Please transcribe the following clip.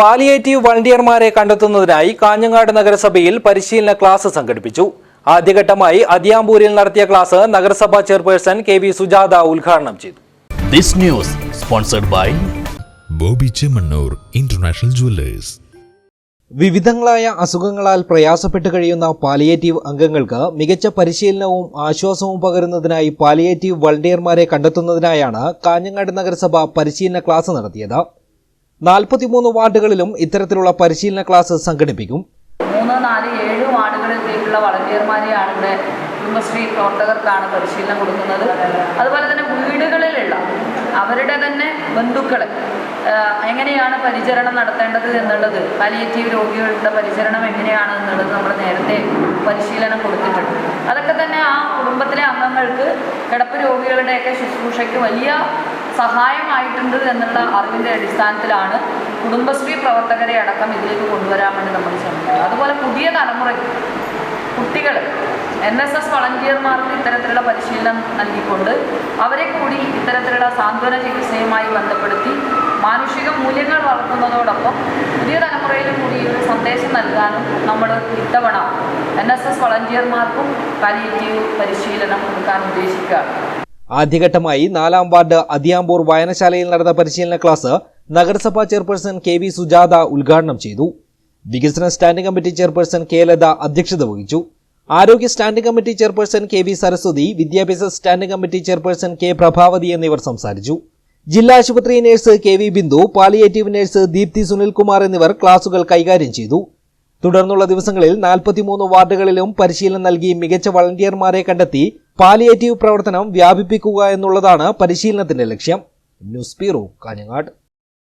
Palliative വളണ്ടിയർമാരെ കണ്ടെത്തുന്നതിനായി കാഞ്ഞങ്ങാട് നഗരസഭയിൽ പരിശീലന ക്ലാസ് സംഘടിപ്പിച്ചു. ആദ്യഘട്ടമായി അതിയാമ്പൂരിൽ നടത്തിയ ക്ലാസ് നഗരസഭാ ചെയർപേഴ്സൺ കെ വി സുജാത ഉദ്ഘാടനം ചെയ്തു. This news sponsored by Boby Chemmanur international jewellers. വിവിധങ്ങളായ അസുഖങ്ങളാൽ പ്രയാസപ്പെട്ട് കഴിയുന്ന പാലിയേറ്റീവ് അംഗങ്ങൾക്ക് മികച്ച പരിശീലനവും ആശ്വാസവും പകരുന്നതിനായി പാലിയേറ്റീവ് വളണ്ടിയർമാരെ കണ്ടെത്തുന്നതിനായാണ് കാഞ്ഞങ്ങാട് നഗരസഭ പരിശീലന ക്ലാസ് നടത്തിയത്. നാൽപ്പത്തിമൂന്ന് വാർഡുകളിലും ഇത്തരത്തിലുള്ള പരിശീലന ക്ലാസ് സംഘടിപ്പിക്കും. മൂന്ന് നാല് ഏഴ് വാർഡുകളിലേക്കുള്ള വളണ്ടിയർമാരെയാണ് ഇവിടെ കുടുംബശ്രീ പ്രവർത്തകർക്കാണ് പരിശീലനം കൊടുക്കുന്നത്. അതുപോലെ തന്നെ വീടുകളിലുള്ള അവരുടെ തന്നെ ബന്ധുക്കളെ എങ്ങനെയാണ് പരിചരണം നടത്തേണ്ടത് എന്നുള്ളത് പാലിയേറ്റീവ് രോഗികളുടെ പരിചരണം എങ്ങനെയാണ് എന്നുള്ളത് നമ്മൾ നേരത്തെ പരിശീലനം കൊടുത്തിട്ടുണ്ട്. അതൊക്കെ തന്നെ ആ കുടുംബത്തിലെ അംഗങ്ങൾക്ക് കിടപ്പ് രോഗികളുടെയൊക്കെ ശുശ്രൂഷയ്ക്ക് വലിയ സഹായമായിട്ടുണ്ട് എന്നുള്ള അറിവിന്റെ അടിസ്ഥാനത്തിലാണ് കുടുംബശ്രീ പ്രവർത്തകരെ അടക്കം ഇതിലേക്ക് കൊണ്ടുവരാൻ വേണ്ടി നമ്മൾ ശ്രമിക്കുന്നത്. അതുപോലെ പുതിയ തലമുറയ്ക്ക് കുട്ടികൾ എൻ എസ് എസ് വളണ്ടിയർമാർക്ക് ഇത്തരത്തിലുള്ള പരിശീലനം നൽകിക്കൊണ്ട് അവരെ കൂടി ഇത്തരത്തിലുള്ള സാന്ത്വന ചികിത്സയുമായി ബന്ധപ്പെടുത്തി മാനുഷിക മൂല്യങ്ങൾ വളർത്തുന്നതോടൊപ്പം പുതിയ തലമുറയിലും കൂടി ഒരു സന്ദേശം നൽകാനും നമ്മൾ ഇത്തവണ എൻ എസ് എസ് വളണ്ടിയർമാർക്കും പാലിയേറ്റീവ് പരിശീലനം കൊടുക്കാൻ ഉദ്ദേശിക്കുകയാണ്. ആദ്യഘട്ടമായി നാലാം വാർഡ് അതിയാമ്പൂർ വായനശാലയിൽ നടന്ന പരിശീലന ക്ലാസ് നഗരസഭാ ചെയർപേഴ്സൺ കെ വി സുജാത ഉദ്ഘാടനം ചെയ്തു. വികസന standing committee chairperson K Latha അധ്യക്ഷത വഹിച്ചു. ആരോഗ്യ standing committee chairperson K V Saraswathi വിദ്യാഭ്യാസ standing committee chairperson K Prabhavathi എന്നിവർ സംസാരിച്ചു. ജില്ലാ ആശുപത്രി nurse K V Bindu palliative nurse Deepthi Sunilkumar എന്നിവർ ക്ലാസുകൾ കൈകാര്യം ചെയ്തു. തുടർന്നുള്ള ദിവസങ്ങളിൽ നാൽപ്പത്തിമൂന്ന് വാർഡുകളിലും പരിശീലനം നൽകി മികച്ച വളണ്ടിയർമാരെ കണ്ടെത്തി പാലിയേറ്റീവ് പ്രവർത്തനം വ്യാപിപ്പിക്കുക എന്നുള്ളതാണ് പരിശീലനത്തിന്റെ ലക്ഷ്യം. News bureau Kanhangad.